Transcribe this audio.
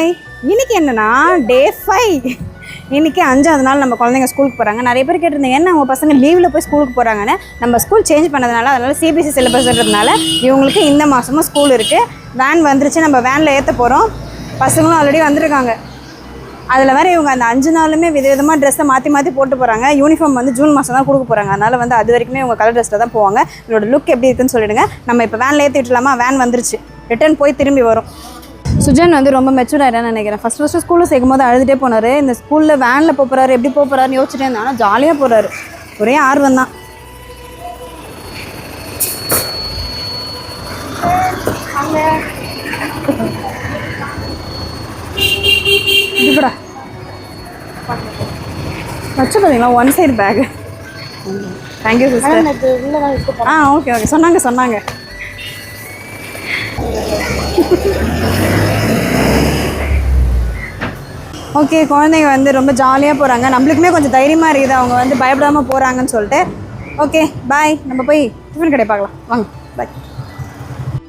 Hi இன்னைக்கு என்னன்னா day five இன்னைக்கு அஞ்சாவது நாள் நம்ம குழந்தைங்க ஸ்கூலுக்கு போகிறாங்க நிறைய பேர் கேட்டிருந்தீங்க என்ன உங்கள் பசங்க லீவில் போய் ஸ்கூலுக்கு போகிறாங்கன்னு நம்ம ஸ்கூல் சேஞ்ச் பண்ணதுனால அதனால் சிபிஎஸ்சி சிலபஸ்ன்றதுனால இவங்களுக்கு இந்த மாதமும் ஸ்கூல் இருக்குது வேன் வந்துருச்சு நம்ம வேனில் ஏற்ற போகிறோம் பசங்களும் ஆல்ரெடி வந்திருக்காங்க. அதில் வேற இவங்க அந்த அஞ்சு நாளுமே விதவிதமாக ட்ரெஸ்ஸை மாற்றி மாற்றி போட்டு போகிறாங்க யூனிஃபார்ம் வந்து ஜூன் மாதம் தான் கொடுக்க போகிறாங்க அதனால் வந்து அது வரைக்குமே இவங்க கலர் ட்ரெஸ்ஸில் தான் போவாங்க. இதோட லுக் எப்படி இருக்குன்னு சொல்லிவிடுங்க நம்ம இப்போ வேனில் ஏற்றி விட்டுலாமா வேன் வந்துருச்சு. ரிட்டர்ன் போய் திரும்பி வரும். சுஜன் வந்து ரொம்ப மெச்சூர் ஆயிட்டான்னு நினைக்கிறேன். ஃபஸ்ட் ஃபஸ்ட்டு ஸ்கூலில் சேர்க்கும் போது அழுதுகிட்டே போனார். இந்த ஸ்கூலில் வேனில் போகிறாரு எப்படி போகிறாருன்னு யோசிச்சுட்டே இருந்தா ஆனால் ஜாலியாக போகிறாரு ஒரே ஆர்வம் தான். வச்சு பார்த்தீங்களா one side pack thank you sister ah okay okay சொன்னாங்க சொன்னாங்க. ஓகே குழந்தைங்க வந்து ரொம்ப ஜாலியாக போகிறாங்க நம்மளுக்குமே கொஞ்சம் தைரியமாக இருக்குது. அவங்க வந்து பயப்படாமல் போகிறாங்கன்னு சொல்லிட்டு. ஓகே பாய் நம்ம போய் டிஃபன் கடை பார்க்கலாம். வாங்க பாய்